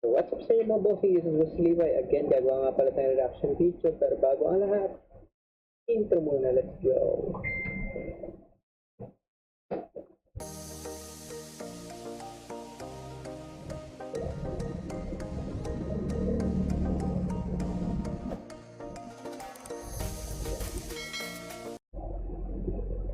What's up sa inyo mga bossing? This is Boss Levi. Again, gagawa nga pala tayong reaction video. Pero bago ang lahat, intro muna. Let's go.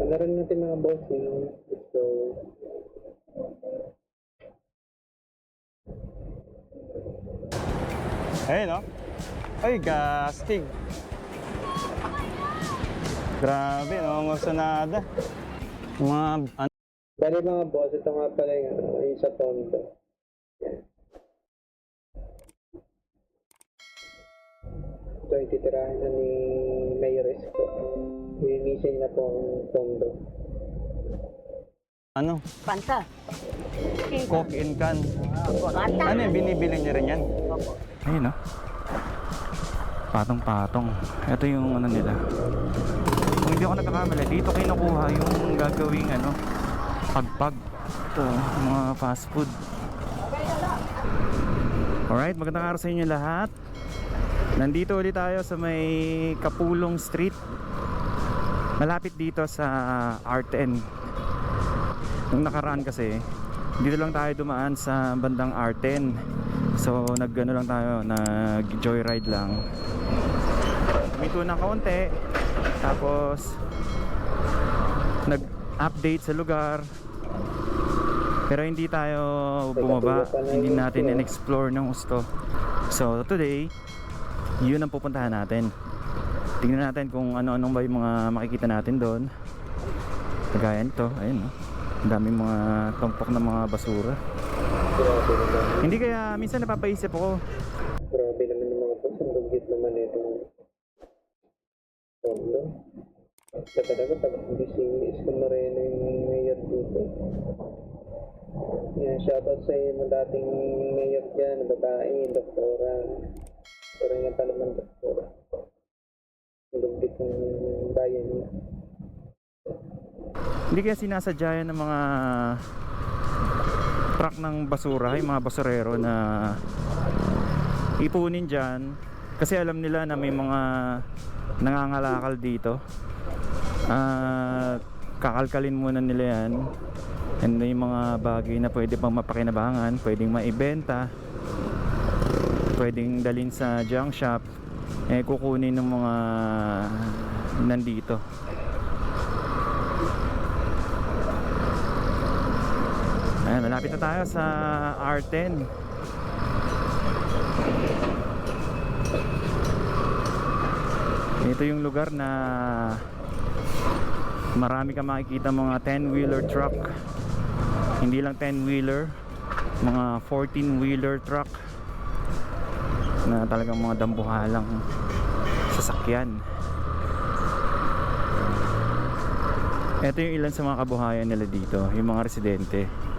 Panarin natin mga bossing. Let's go. Ayun no? Ay, gastig. Grabe, no? Mga sonada. Mga, ano, Bali mga boss, ito nga pala yung, ano, yung sa Tondo. Yan. Ito yung titirahan na ni Mayor Esco. Linisin na po ang Tondo. ano, Panta. coke in can. Kurata. Ano yung binibili niya rin yan? Ayun no? Patong-patong. Ito yung ano nila. Kung hindi ako nagkakamali, dito kinukuha yung gagawing ano, pagpag. Ito, mga fast food. Alright, magandang araw sa inyo lahat. Nandito ulit tayo sa may Kapulong Street. Malapit dito sa R10. Nung nakaraan kasi, dito lang tayo dumaan sa bandang R10. So, nag-ano lang tayo, nag-joyride lang. Huminto ng kaunti. Tapos, nag-update sa lugar. Pero hindi tayo bumaba. Hindi natin in-explore ng gusto. So, today, yun ang pupuntahan natin. Tingnan natin kung ano-anong ba yung mga makikita natin doon. Kagaya nito, ayun no. Ang daming mga tumpok ng mga basura. Grabe naman. Hindi kaya minsan napapaisip ako, Grabe naman yung mga boss. Ang lugit naman itong Tondo. Sa talaga, pag hindi si Esco Moreno yung mayor dito. Yan, shoutout sa iyo mga dating mayor dyan, babae, doktora. Pero yan pa naman doktora. Lugit ng bayan niya. hindi kaya sinasadya yan ng mga truck ng basura, yung mga basurero na ipunin dyan. Kasi alam nila na may mga nangangalakal dito. At kakalkalin muna nila yan. And yung mga bagay na pwede pang mapakinabangan pwedeng maibenta pwedeng dalhin sa junk shop. Eh kukunin ng mga nandito Ayan, malapit na tayo sa R10 Ito yung lugar na marami ka makikita mga 10 wheeler truck. Hindi lang 10 wheeler mga 14 wheeler truck na talagang mga dambuhalang sasakyan. Ito yung ilan sa mga kabuhayan nila dito yung mga residente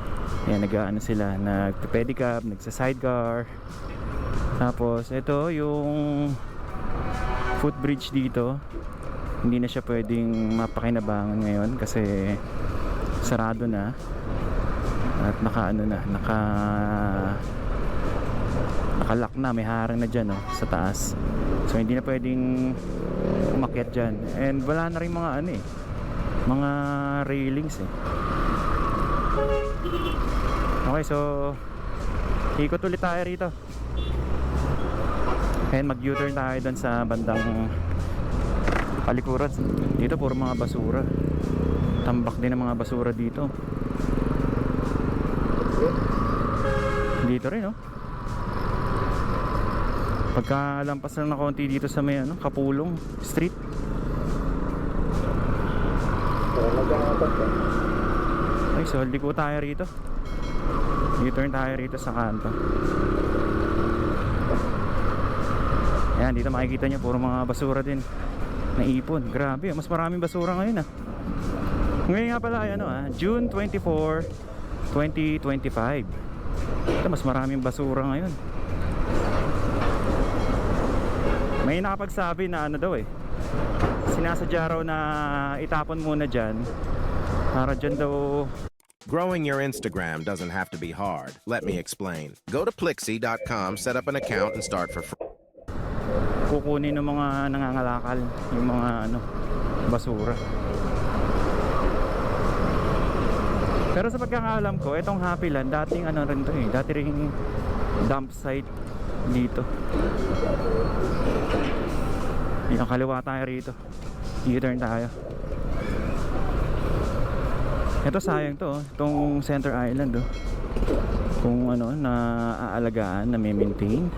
Ayan, nag-ano sila, nag-pedicab, nagsa-sidecar. Tapos, ito yung footbridge dito. Hindi na siya pwedeng mapakinabangan ngayon kasi sarado na. At naka ano na, naka nakalock na, may harang na dyan oh, sa taas. So, hindi na pwedeng umakyat dyan. And wala na rin mga ano eh, mga railings eh. Okay, so ikot ulit tayo rito. And mag-U-turn tayo doon sa bandang palikuran. Dito puro mga basura. Tambak din ang mga basura dito. Dito rin, oh. Pagka lampas lang na konti dito sa may ano, Kapulong Street. Ay, so liko tayo rito. U-turn tayo rito sa kanto. Ayan, dito makikita nyo puro mga basura din na ipon. Grabe, mas maraming basura ngayon ah. Ngayon nga pala ay ano ah, June 24, 2025. Ito, mas maraming basura ngayon. May nakapagsabi na ano daw eh. Sinasadya raw na itapon muna dyan para dyan daw Growing your Instagram doesn't have to be hard. Let me explain. Go to Plixie.com, set up an account, and start for free. kukunin ng mga nangangalakal yung mga ano basura pero sa pagkakaalam ko itong Happy Land dating ano rin to eh dati rin dump site dito yung kaliwa tayo rito u-turn tayo ito sayang to oh, itong Center Island oh kung ano na aalagaan na may maintain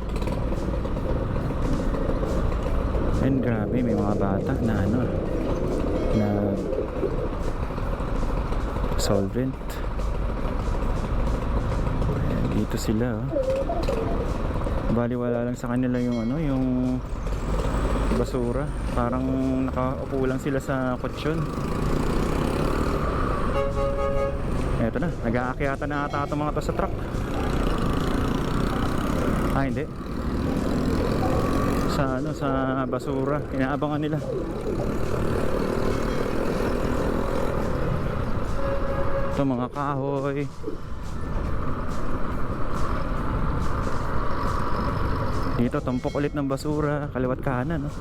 And grabe, may mga bata na ano, na solvent. Ayan, dito sila, oh. Baliwala lang sa kanila yung ano, yung basura. Parang nakaupo lang sila sa kutsyon. Eto na, nag-aakyata na ata itong mga to sa truck. Ah, hindi. Sa ano sa basura. Inaabangan nila. Ito mga kahoy. Dito tumpok ulit ng basura. Kaliwat kanan no?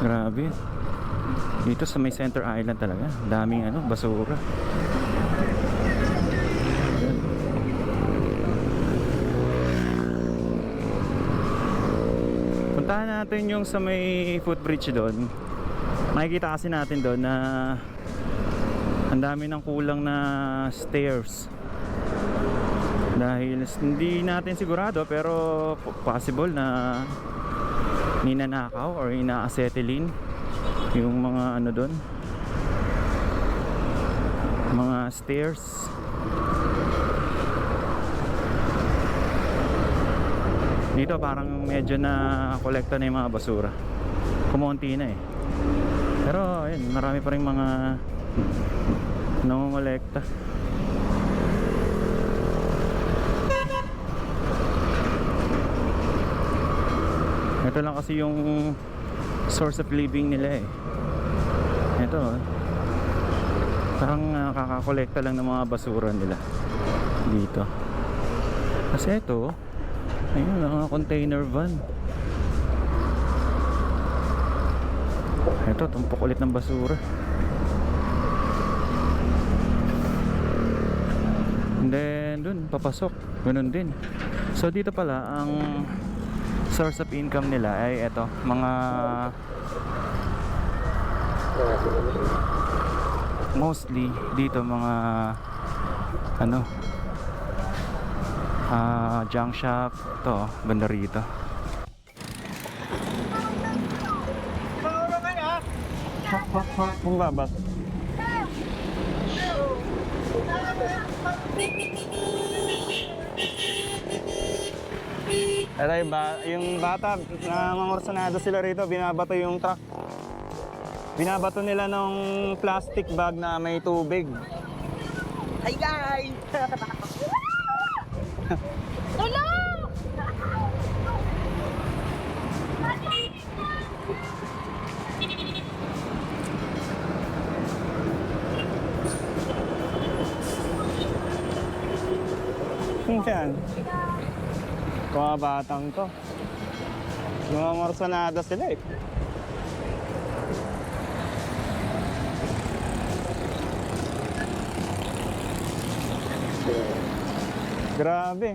grabe. Dito sa may center island talaga. Daming ano basura Ayan. Puntahan natin yung sa may footbridge doon. Makikita kasi natin doon na ang dami ng kulang na stairs. Dahil hindi natin sigurado pero possible na ninanakaw or ina-acetylene yung mga ano doon. Mga stairs. Dito parang medyo na kolekta na yung mga basura. Kumonti na eh. Pero ayun, marami pa rin mga nangongolekta. Ito lang kasi yung source of living nila eh. Ito oh. Parang nakakakolekta lang ng mga basura nila dito. Kasi ito, Ayun, mga container van. Ito, tumpok ulit ng basura. And then, dun, papasok. Ganun din. So, dito pala, ang source of income nila ay ito, mga mostly dito mga ano ah junk shop to banda rito babas Ito yung, ba- yung bata, nangangorsanado sila rito, binabato yung truck. Binabato nila ng plastic bag na may tubig. Hi guys! Yan. Mga batang to. Mga morsanada sila eh. Grabe.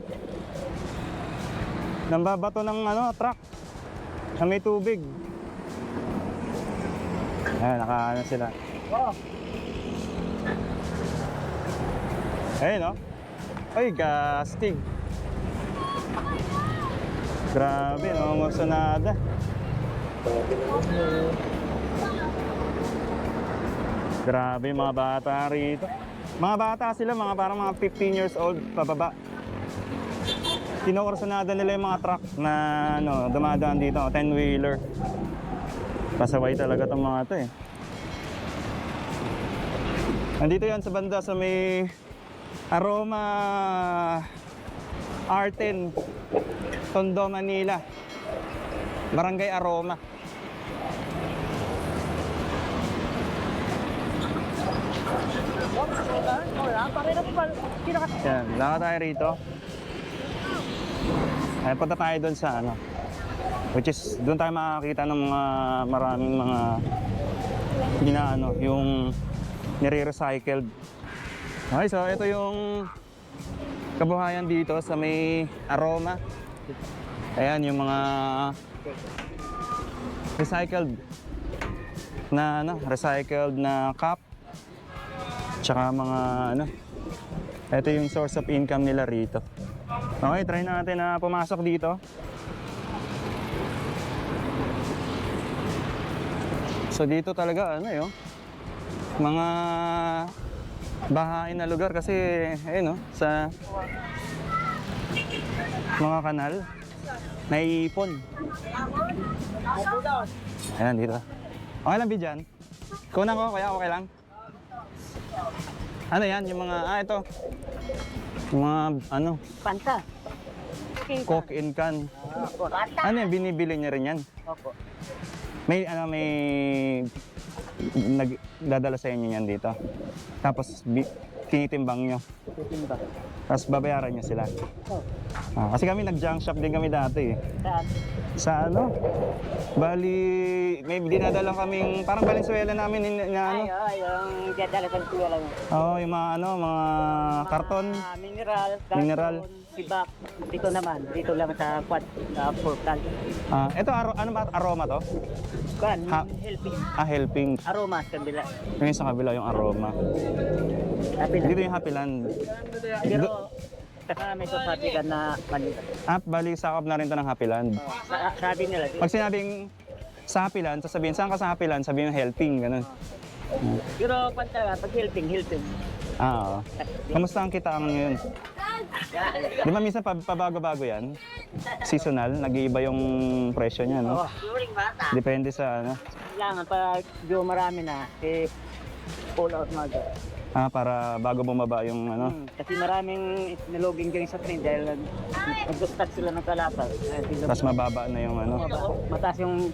Nambabato ng ano, truck. Na may tubig. Ayan, nakaano sila. Oh. Ayun, no? Ay, gastig. Grabe, no? Morsanada. Grabe mga bata rito. Mga bata sila, mga parang mga 15 years old, pababa. Kinokorsanada nila yung mga truck na ano, dumadaan dito, 10-wheeler. Pasaway talaga tong mga to eh. Nandito yan sa banda sa may Aroma R10 Tondo, Manila. Barangay Aroma. Yan, lakad tayo rito. Ay, punta tayo doon sa ano. Which is, doon tayo makakita ng mga maraming mga ginaano, yung nire-recycled. Okay, so ito yung kabuhayan dito sa may aroma. Ayan, yung mga recycled na ano, recycled na cup. Tsaka mga ano, ito yung source of income nila rito. Okay, try natin na pumasok dito. So dito talaga ano yun, mga bahain na lugar kasi ayun no, sa mga kanal naiipon. Ayan dito. Okay lang Bidyan? Kunan ko kaya okay lang? Ano yan? Yung mga, ah ito. Yung mga ano, Panta. coke in can. Ano yan? Binibili niya rin yan? Opo. May ano may nagdadala sa inyo yan dito. Tapos tinitimbang nyo. Titimba. Tapos babayaran nyo sila. Oh. Ah, kasi kami nag-junk shop din kami dati eh. Saan? Sa ano? Bali, may dinadala kaming parang Valenzuela namin in, na ano. Ay, oh, yung dadala sa lang. Oo, yung mga ano, mga karton. Ah, mineral. Mineral. Sibak. Dito naman. Dito lang sa quad. Sa portal. Ah, ito aro, ano ba aroma to? Kan, Ha? helping. Ah, helping. Aroma sa kabila. Yung sa kabila yung aroma. Kapila. Dito yung Happy Land. Pero, saka may sopatikan na maliit. Ah, bali sakop na rin to ng Happy Land. Oh, sa- sabi nila, Pag sinabing sa Happy Land, sasabihin, saan ka sa Happy Land? Sabihin yung helping, ganun. pero pan talaga, pag helping, helping. Ah, oo. Kamusta ang kitaan ngayon? Di ba minsan pa- pabago-bago yan? Seasonal, nag-iiba yung presyo niya, no? Oh, bata. Depende sa ano. Kailangan pag yung marami na, eh, pull out mo agad. Ah, para bago bumaba yung ano. Hmm, kasi maraming niloging dyan sa train dahil nag- nag-start sila ng kalapag. Tapos mababa na yung ano, Mataas yung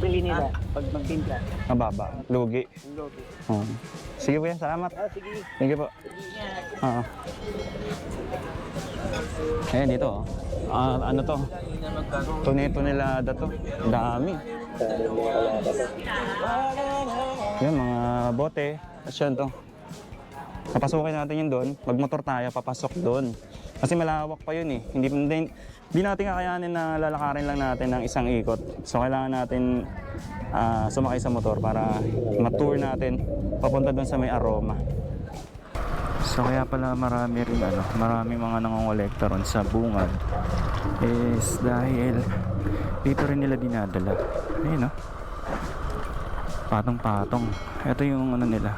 bili nila pag magtinda. mababa, lugi. Yung logi. Oo. Sige po yan, salamat. Oh, sige. Thank you po. Oo. Ayan dito oh. Ah, ano to? Tuneto nila to. Dami. Yan, mga bote. Tapos yan to. Papasukin natin yun doon. Magmotor tayo, papasok doon. Kasi malawak pa yun eh. Hindi, hindi, hindi natin kakayanin na lalakarin lang natin ng isang ikot. So kailangan natin ah, sumakay sa motor para ma-tour natin papunta doon sa may aroma. So kaya pala marami rin ano, marami mga nangongolekta ron sa bungad is dahil dito rin nila dinadala. Ayun no. Patong-patong. Ito yung ano nila.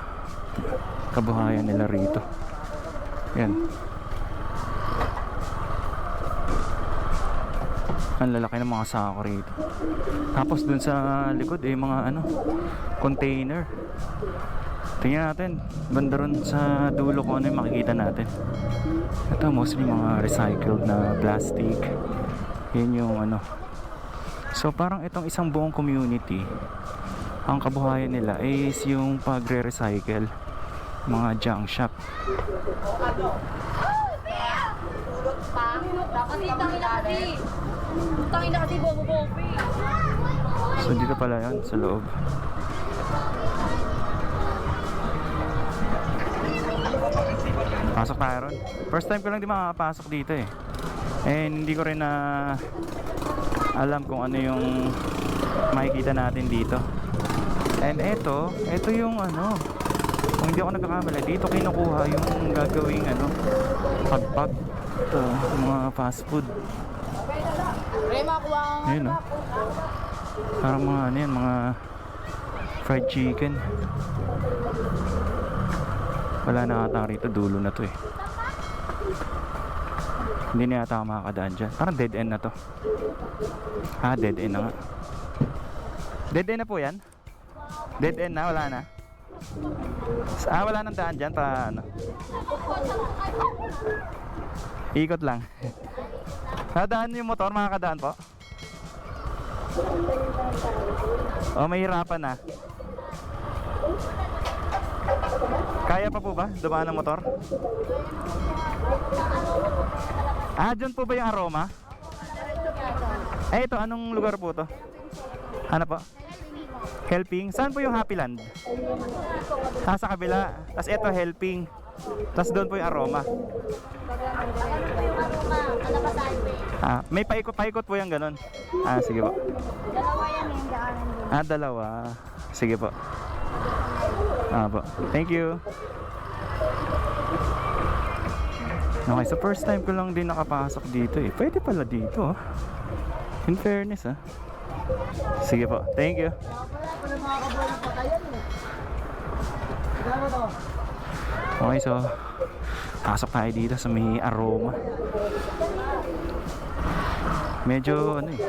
Kabuhayan nila rito. Yan. Ang lalaki ng mga sako rito. Tapos dun sa likod eh mga ano, container. Tingnan natin, banda ron sa dulo kung ano yung makikita natin. Ito mostly mga recycled na plastic. Yun yung ano. So parang itong isang buong community, ang kabuhayan nila is yung pagre-recycle mga junk shop. So dito pala yan sa loob. Pasok tayo ron. First time ko lang di makakapasok dito eh. And hindi ko rin na alam kung ano yung makikita natin dito. And eto, eto yung ano, kung hindi ako nagkakamali, dito kinukuha yung gagawing ano, pagpag. Ito, mga fast food. Ayun oh. Parang mga ano yan, mga fried chicken. Wala na ata rito, dulo na to eh. Hindi na yata ako makakadaan dyan. Parang dead end na to. Ah, dead end na nga. Dead end na po yan? Dead end na, wala na. Ah, wala nang daan dyan pa ano. Ikot lang. Nadaan yung motor, makakadaan po? O, mahirapan na. Kaya Kaya pa po ba? Dumaan ng motor? Ah, dyan po ba yung aroma? Eh, ito, anong lugar po to? Ano po? Helping? Saan po yung Happy Land? Ah, sa kabila. Tapos ito, helping. Tapos doon po yung aroma. Ah, may paikot-paikot po yung ganun. Ah, sige po. Dalawa yan yung daanan doon. Ah, dalawa. Sige po. Ah po. Thank you. Okay, so first time ko lang din nakapasok dito eh. Pwede pala dito. oh. In fairness ah. Sige po. Thank you. Okay, so pasok tayo dito sa may aroma. Medyo ano eh.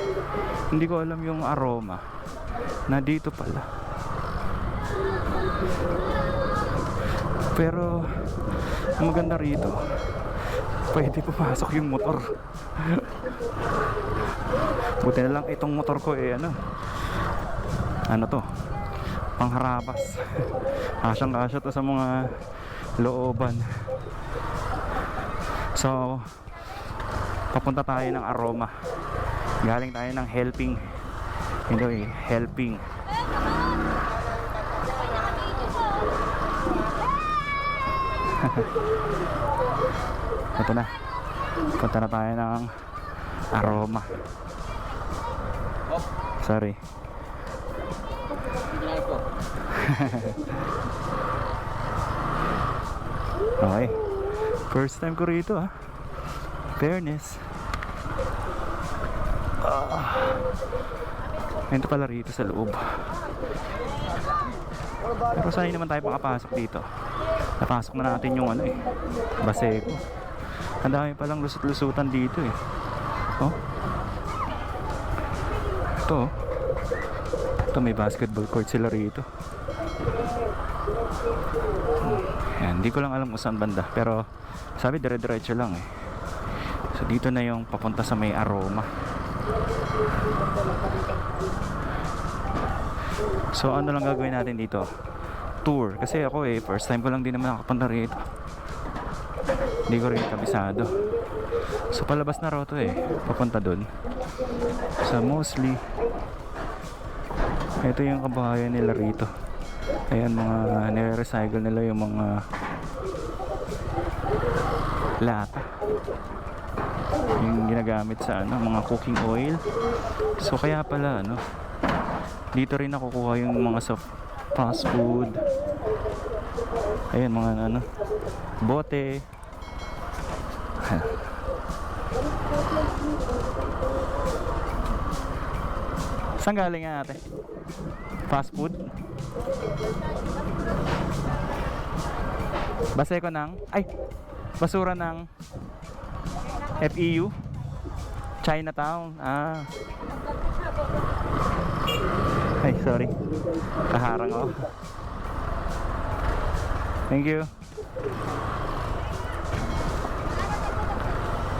Hindi ko alam yung aroma na dito pala. Pero maganda rito, pwede pumasok yung motor. Buti na lang itong motor ko eh ano. Ano to? Pangharabas. Kasyang kasya to sa mga looban. So, papunta tayo ng aroma. Galing tayo ng helping. Ito eh, helping. Ito na. Punta na tayo ng aroma. Sorry. okay. First time ko rito ah. Fairness. Ah. Ito pala rito sa loob. Pero saan naman tayo makapasok dito? Napasok na natin yung ano eh. Baseco. Ang dami palang lusot-lusutan dito eh. Oh. Ito oh. Ito may basketball court sila rito. Hmm. Yan, hindi ko lang alam kung saan banda. Pero sabi dire-diretso lang eh. So dito na yung papunta sa may aroma. So ano lang gagawin natin dito? Tour. Kasi ako eh, first time ko lang din naman nakapunta rito. Hindi ko rin kabisado. So palabas na raw to eh. Papunta dun. So mostly, ito yung kabahayan nila rito. Ayan mga nire-recycle nila yung mga lata. Yung ginagamit sa ano, mga cooking oil. So kaya pala ano, dito rin nakukuha yung mga sa fast food. Ayan mga ano, bote. Saan galing nga ate? Fast food? Baseko ng, ay, basura ng FEU? Chinatown. Ah. Ay, sorry. Kaharang ako. Thank you.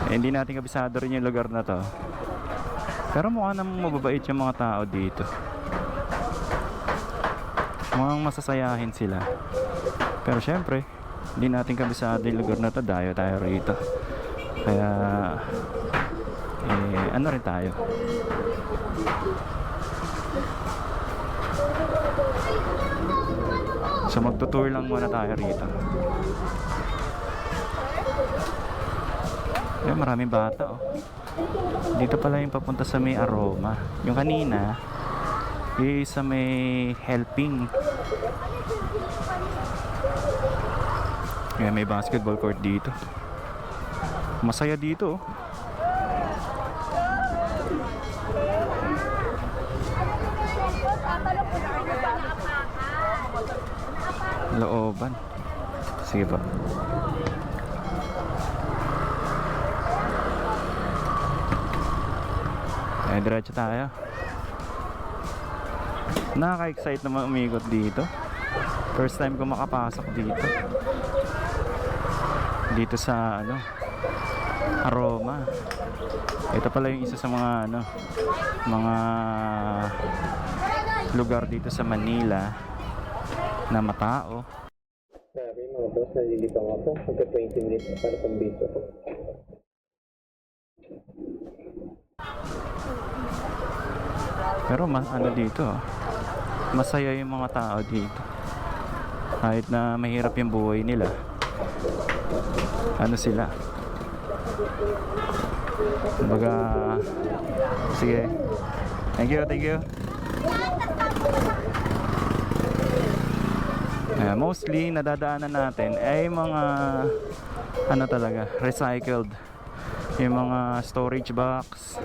Eh, hindi natin kabisado rin yung lugar na to. Pero mukha namang mababait yung mga tao dito. Mukhang masasayahin sila. Pero syempre, hindi natin kabisado yung lugar na to. Dayo tayo rito. Kaya, eh, ano rin tayo. So magtutour lang muna tayo rito. Ayan, maraming bata oh. Dito pala yung papunta sa may aroma. Yung kanina, yung sa may helping. Ayan, may basketball court dito. Masaya dito oh. Looban. Sige pa. Eh, diretso tayo. Nakaka-excite naman umikot dito. First time ko makapasok dito. Dito sa ano, aroma. Ito pala yung isa sa mga ano, mga lugar dito sa Manila na matao. Sabi mga boss, nalilipang ako. Magka 20 minutes para video ko. Pero ma ano dito, ah, masaya yung mga tao dito. Kahit na mahirap yung buhay nila. Ano sila? Kumbaga, sige. Thank you, thank you. Eh, mostly nadadaanan natin ay mga ano talaga, recycled. Yung mga storage box,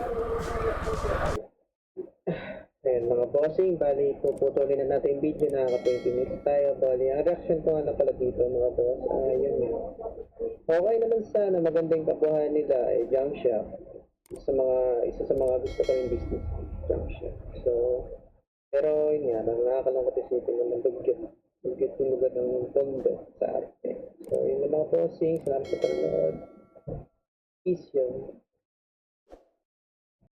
Ayan mga bossing, bali puputulin na natin yung video, nakaka 20 minutes tayo. Bali, ang reaction ko nga pala dito mga boss, ah yun nga. Okay naman sana, magandang kabuhayan nila ay junk shop. Isa sa mga, isa sa mga gusto ko yung business, junk shop. So, pero yun nga, nakakalungkot isipin naman dugyot. Dugyot yung lugar ng pondo sa arte. So, yun na mga bossing, salamat sa panonood. Peace yun.